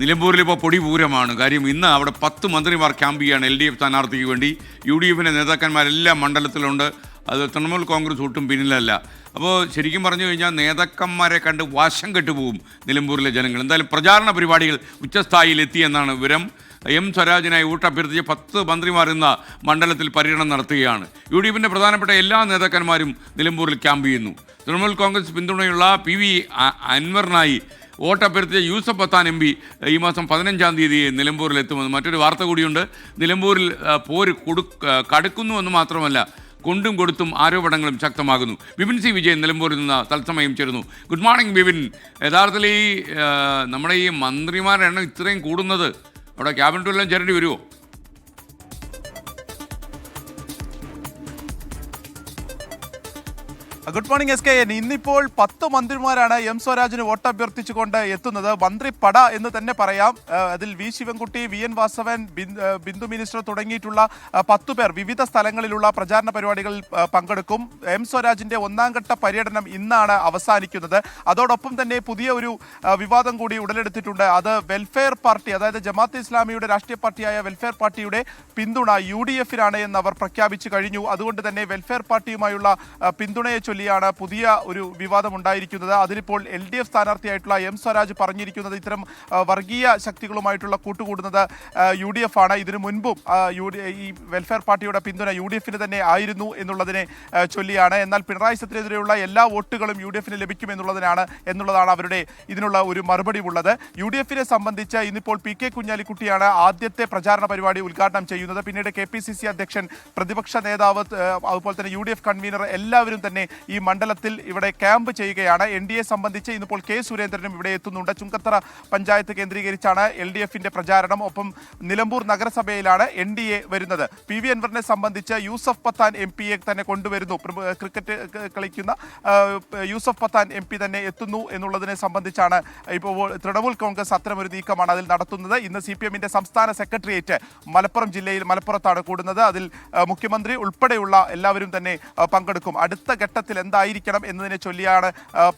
നിലമ്പൂരിൽ ഇപ്പോൾ പൊടി പൂരമാണ് കാര്യം ഇന്ന് അവിടെ പത്ത് മന്ത്രിമാർ ക്യാമ്പ് ചെയ്യാണ് എൽ ഡി എഫ് സ്ഥാനാർത്ഥിക്ക് വേണ്ടി. യു ഡി എഫിന്റെ നേതാക്കന്മാരെല്ലാം മണ്ഡലത്തിലുണ്ട്. അത് തൃണമൂൽ കോൺഗ്രസ് ഒട്ടും പിന്നിലല്ല. അപ്പോൾ ശരിക്കും പറഞ്ഞു കഴിഞ്ഞാൽ നേതാക്കന്മാരെ കണ്ട് വാശം കെട്ടുപോകും നിലമ്പൂരിലെ ജനങ്ങൾ. എന്തായാലും പ്രചാരണ പരിപാടികൾ ഉച്ചസ്ഥായിയിൽ എത്തിയെന്നാണ് വിവരം. എം സ്വരാജിനായി വോട്ടഭ്യർത്ഥിച്ച് പത്ത് മന്ത്രിമാർ ഇന്ന് മണ്ഡലത്തിൽ പര്യടനം നടത്തുകയാണ്. യു ഡി എഫിന്റെ പ്രധാനപ്പെട്ട എല്ലാ നേതാക്കന്മാരും നിലമ്പൂരിൽ ക്യാമ്പ് ചെയ്യുന്നു. തൃണമൂൽ കോൺഗ്രസ് പിന്തുണയുള്ള പി വി അൻവറിനായി വോട്ടഭ്യർത്ഥിച്ച യൂസഫ് പത്താൻ എം പി ഈ മാസം പതിനഞ്ചാം തീയതി നിലമ്പൂരിൽ എത്തുമെന്ന് മറ്റൊരു വാർത്ത കൂടിയുണ്ട്. നിലമ്പൂരിൽ പോര് കൊടു കടുക്കുന്നു എന്ന് മാത്രമല്ല കൊണ്ടും കൊടുത്തും ആരോപണങ്ങളും ശക്തമാകുന്നു. ബിപിൻ സി വിജയൻ നിലമ്പൂരിൽ നിന്ന് തത്സമയം ചേരുന്നു. ഗുഡ് മോർണിംഗ് ബിപിൻ യഥാർത്ഥത്തിൽ ഈ നമ്മുടെ ഈ മന്ത്രിമാരുടെ എണ്ണം ഇത്രയും കൂടുന്നത് അവിടെ ക്യാബിനറ്റുമെല്ലാം ചേരേണ്ടി വരുമോ good morning S K N ഇന്നിപ്പോൾ പത്ത് മന്ത്രിമാരാണ് എം സ്വരാജിന് വോട്ട് അഭ്യർത്ഥിച്ചുകൊണ്ട് എത്തുന്നത്. മന്ത്രി പട എന്ന് തന്നെ പറയാം. അതിൽ V Sivankutty V N Vasavan Bindu minister തുടങ്ങിയിട്ടുള്ള പത്തു പേർ വിവിധ സ്ഥലങ്ങളിലുള്ള പ്രചാരണ പരിപാടികളിൽ പങ്കെടുക്കും. എം സ്വരാജിന്റെ ഒന്നാം ഘട്ട പര്യടനം ഇന്നാണ് അവസാനിക്കുന്നത്. അതോടൊപ്പം തന്നെ പുതിയ ഒരു വിവാദം കൂടി ഉടലെടുത്തിട്ടുണ്ട്. അത് വെൽഫെയർ പാർട്ടി അതായത് ജമാഅത്ത് ഇസ്ലാമിയുടെ രാഷ്ട്രീയ പാർട്ടിയായ വെൽഫെയർ പാർട്ടിയുടെ പിന്തുണ യു ഡി എഫിനാണ് എന്ന് അവർ പ്രഖ്യാപിച്ചു കഴിഞ്ഞു. അതുകൊണ്ട് തന്നെ വെൽഫെയർ പാർട്ടിയുമായുള്ള പിന്തുണയെ ചൊല്ലിയാണ് പുതിയ ഒരു വിവാദം ഉണ്ടായിരിക്കുന്നത്. അതിലിപ്പോൾ എൽ ഡി എഫ് സ്ഥാനാർത്ഥിയായിട്ടുള്ള എം സ്വരാജ് പറഞ്ഞിരിക്കുന്നത് ഇത്തരം വർഗീയ ശക്തികളുമായിട്ടുള്ള കൂട്ടുകൂടുന്നത് യു ഡി എഫ് ആണ്. ഇതിനു മുൻപും യു ഡി ഈ വെൽഫെയർ പാർട്ടിയുടെ പിന്തുണ യു ഡി എഫിന് തന്നെ ആയിരുന്നു എന്നുള്ളതിനെ ചൊല്ലിയാണ്. എന്നാൽ പിണറായി സത്തിനെതിരെയുള്ള എല്ലാ വോട്ടുകളും യു ഡി എഫിന് ലഭിക്കും എന്നുള്ളതിനാണ് എന്നുള്ളതാണ് അവരുടെ ഇതിനുള്ള ഒരു മറുപടി ഉള്ളത് യു ഡി എഫിനെ സംബന്ധിച്ച് ഇന്നിപ്പോൾ പി കെ കുഞ്ഞാലിക്കുട്ടിയാണ് ആദ്യത്തെ പ്രചാരണ പരിപാടി ഉദ്ഘാടനം ചെയ്യുന്നത്. പിന്നീട് കെ പി സി സി അധ്യക്ഷൻ പ്രതിപക്ഷ നേതാവ് അതുപോലെ തന്നെ യു ഡി എഫ് കൺവീനർ എല്ലാവരും തന്നെ ഈ മണ്ഡലത്തിൽ ഇവിടെ ക്യാമ്പ് ചെയ്യുകയാണ്. എൻ ഡി എ സംബന്ധിച്ച് ഇന്നിപ്പോൾ കെ സുരേന്ദ്രനും ഇവിടെ എത്തുന്നുണ്ട്. ചുങ്കത്തറ പഞ്ചായത്ത് കേന്ദ്രീകരിച്ചാണ് എൽ ഡി എഫിന്റെ പ്രചാരണം. ഒപ്പം നിലമ്പൂർ നഗരസഭയിലാണ് എൻ ഡി എ വരുന്നത്. പി വി അൻവറിനെ സംബന്ധിച്ച് യൂസഫ് പത്താൻ എം പിയെ തന്നെ കൊണ്ടുവരുന്നു. ക്രിക്കറ്റ് കളിക്കുന്ന യൂസഫ് പത്താൻ എം പി തന്നെ എത്തുന്നു എന്നുള്ളതിനെ സംബന്ധിച്ചാണ് ഇപ്പോൾ തൃണമൂൽ കോൺഗ്രസ് അത്തരമൊരു നീക്കമാണ് അതിൽ നടത്തുന്നത്. ഇന്ന് സി പി എമ്മിന്റെ സംസ്ഥാന സെക്രട്ടേറിയറ്റ് മലപ്പുറം ജില്ലയിൽ മലപ്പുറത്താണ് കൂടുന്നത്. അതിൽ മുഖ്യമന്ത്രി ഉൾപ്പെടെയുള്ള എല്ലാവരും തന്നെ പങ്കെടുക്കും. അടുത്ത ഘട്ടത്തിൽ എന്തായിരിക്കണം എന്നതിനെ ചൊല്ലിയാണ്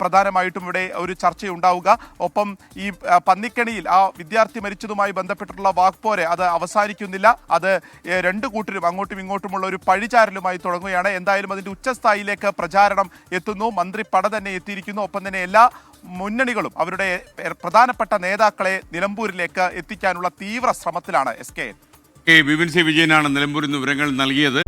പ്രധാനമായിട്ടും ഇവിടെ ഒരു ചർച്ചയുണ്ടാവുക. ഒപ്പം ഈ പന്നിക്കണിയിൽ ആ വിദ്യാർത്ഥി മരിച്ചതുമായി ബന്ധപ്പെട്ടിട്ടുള്ള വാക്പോരെ അത് അവസാനിക്കുന്നില്ല. അത് രണ്ട് കൂട്ടരും അങ്ങോട്ടും ഇങ്ങോട്ടുമുള്ള ഒരു പഴിചാരലുമായി തുടങ്ങുകയാണ്. എന്തായാലും അതിന്റെ ഉച്ചസ്ഥായിലേക്ക് പ്രചാരണം എത്തുന്നു. മന്ത്രി പട തന്നെ എത്തിയിരിക്കുന്നു. ഒപ്പം തന്നെ എല്ലാ മുന്നണികളും അവരുടെ പ്രധാനപ്പെട്ട നേതാക്കളെ നിലമ്പൂരിലേക്ക് എത്തിക്കാനുള്ള തീവ്ര ശ്രമത്തിലാണ് എസ് കെ വിപിൻ സി വിജയനാണ് നിലമ്പൂരിൽ നിന്ന് വിവരങ്ങൾ നൽകിയത്.